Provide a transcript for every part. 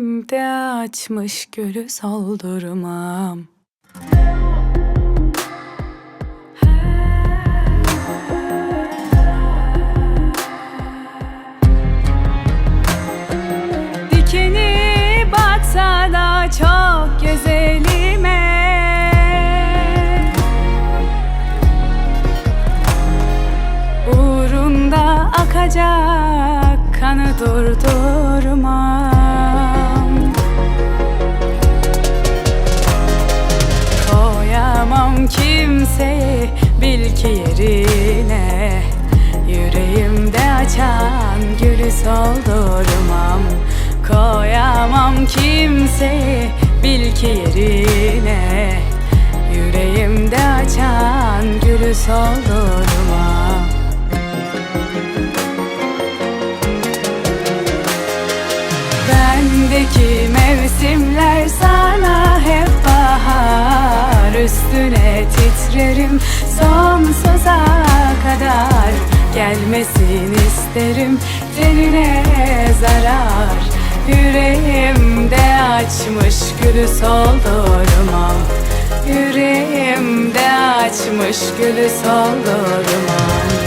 Yüreğimde açmış gülü soldurmam Dikeni batsa da çok güzelime Uğrunda akacak kanı durdurmam kimseyi bil ki yerine Yüreğimde açan gülü soldurmam Koyamam kimseyi bil ki yerine Yüreğimde açan gülü soldurmam Bendeki mevsimler sana hep bahar Üstüne titrerim sonsuza kadar Gelmesin isterim. Tenine zarar Yüreğimde açmış gülü soldurmam Yüreğimde açmış gülü soldurmam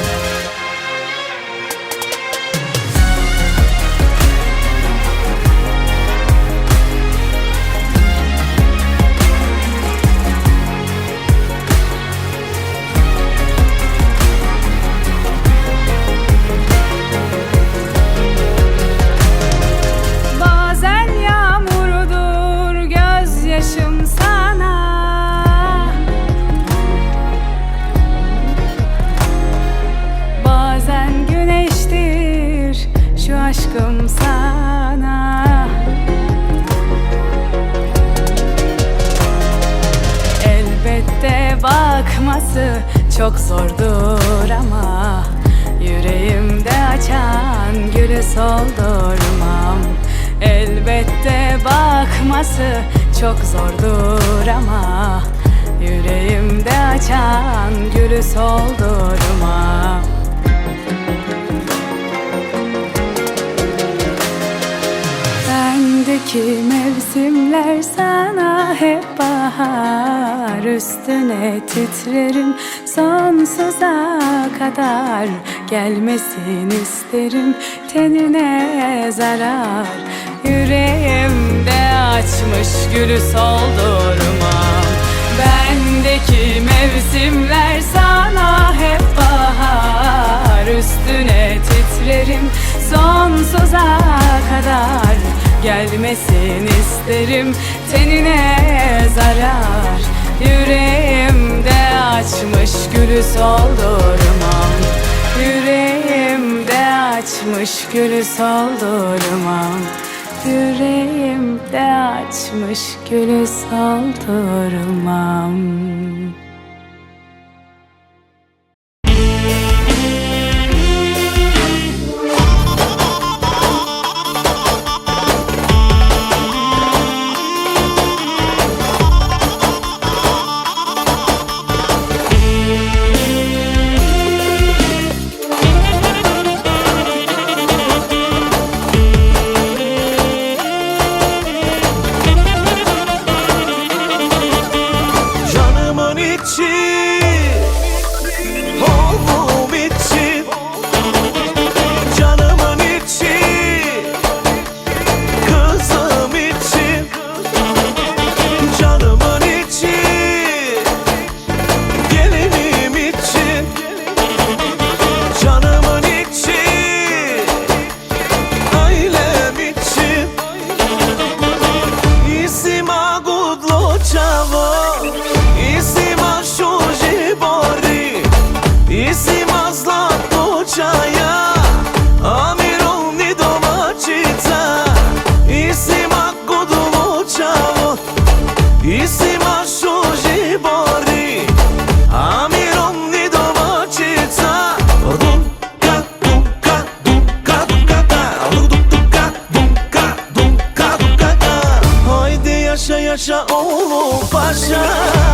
çok zordur ama Yüreğimde açan gülü soldurmam Elbette bakması çok zordur ama Yüreğimde açan gülü soldurmam Bendeki mevsimler sana hep bahar Üstüne titrerim. Sonsuza kadar Gelmesin isterim. Tenine zarar Yüreğimde açmış gülü soldurmam Bendeki mevsimler sana hep bahar. Üstüne titrerim. Sonsuza kadar Gelmesin isterim. Tenine zarar Yüreğimde açmış gülü soldurmam Yüreğimde açmış gülü soldurmam Yüreğimde açmış gülü soldurmam 빛이 发生。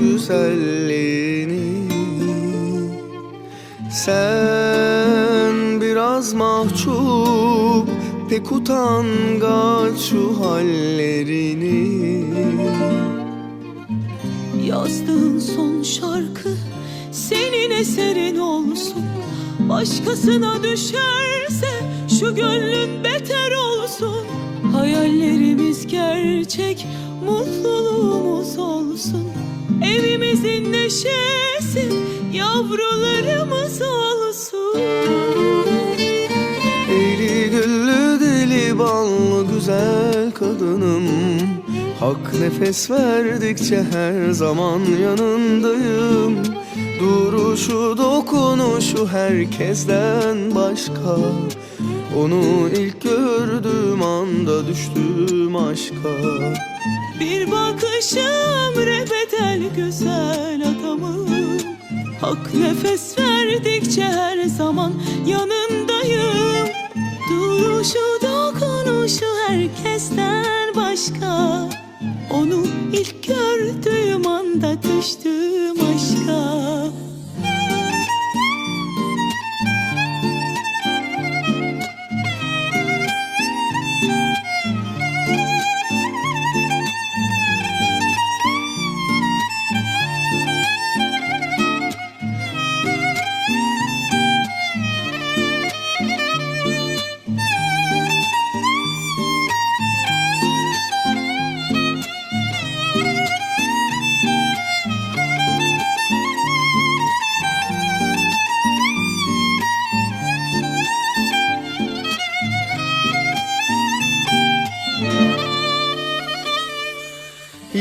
Güzelliğini. Sen biraz mahcup pek utangaç şu hallerini. Yazdığın son şarkı senin eserin olsun. Başkasına düşerse şu gönlün beter olsun. Hayallerimiz gerçek, mutluluğumuz olsun Evimizin neşesi, yavrularımız olsun. Eli güllü deli ballı güzel kadınım. Hak nefes verdikçe her zaman yanındayım. Duruşu dokunuşu herkesten başka Onu ilk gördüğüm anda düştüm aşka. Bir bakışım rebedel güzel adamım Hak nefes verdikçe her zaman yanındayım. Duruşu dokunuşu herkesten başka. Onu ilk gördüğüm anda düştüm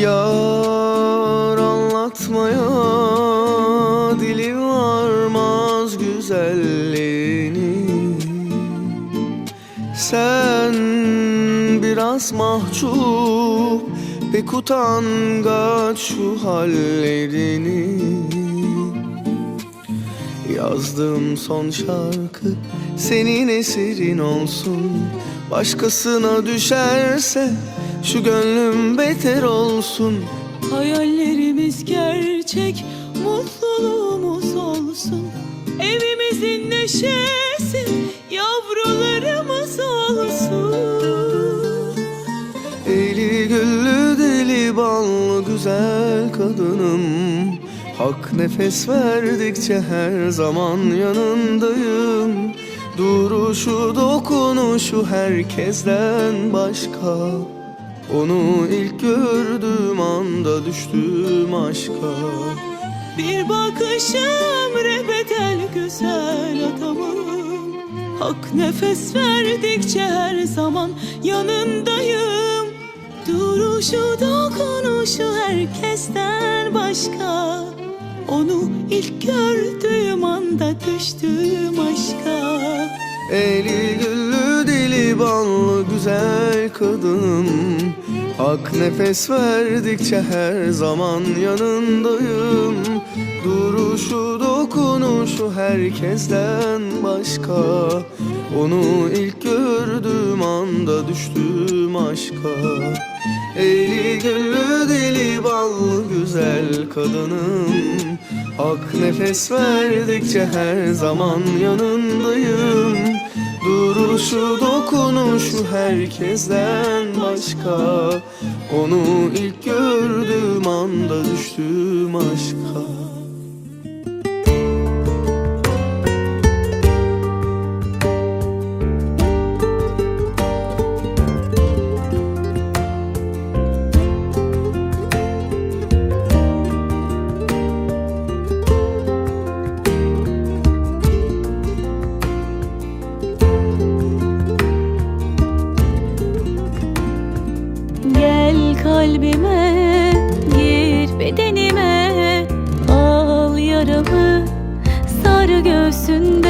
Yar anlatmaya dili varmaz güzelliğini. Sen biraz mahcup pek utangaç şu hallerini. Yazdığım son şarkı senin eserin olsun Başkasına düşerse şu gönlüm beter olsun. Hayallerimiz gerçek, mutluluğumuz olsun. Evimizin neşesi, yavrularımız olsun. Eli güllü deli ballı güzel kadınım. Hak nefes verdikçe her zaman yanındayım Duruşu dokunuşu herkesten başka. Onu ilk gördüğüm anda düştüm aşka. Bir bakışım rebedel güzel adamım. Hak nefes verdikçe her zaman yanındayım. Duruşu dokunuşu herkesten başka. Onu ilk gördüğüm anda düştüm aşka Eli güllü dili ballı güzel kadınım. Hak nefes verdikçe her zaman yanındayım. Duruşu dokunuşu herkesten başka. Onu ilk gördüğüm anda düştüm aşka. Eli güllü dili ballı güzel kadınım. Hak nefes verdikçe her zaman yanındayım Duruşu dokunuşu herkesten başka. Onu ilk gördüğüm anda düştüm aşka and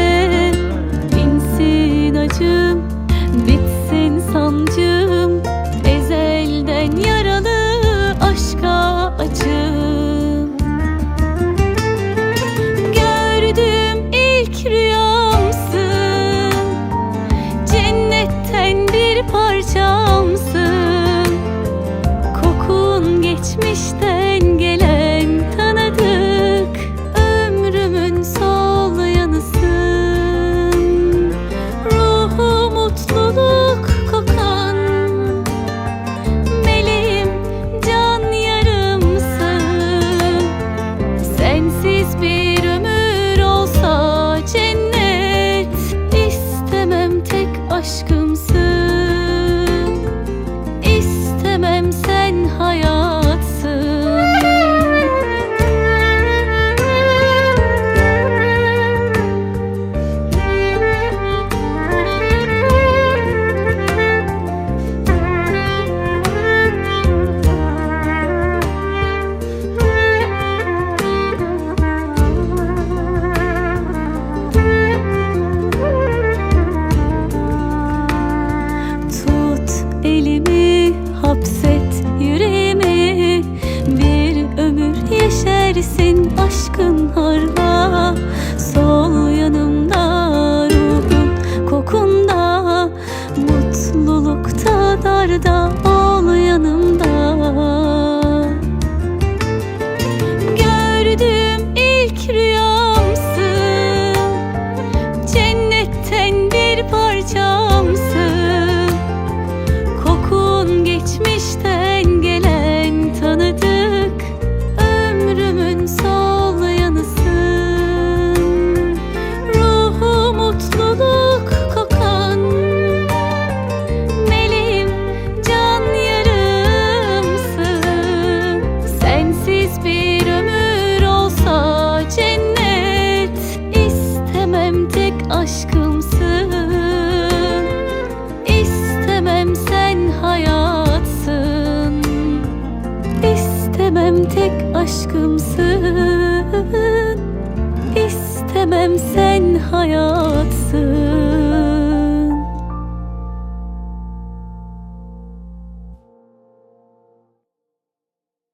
aşkımsın İstemem sen hayatsın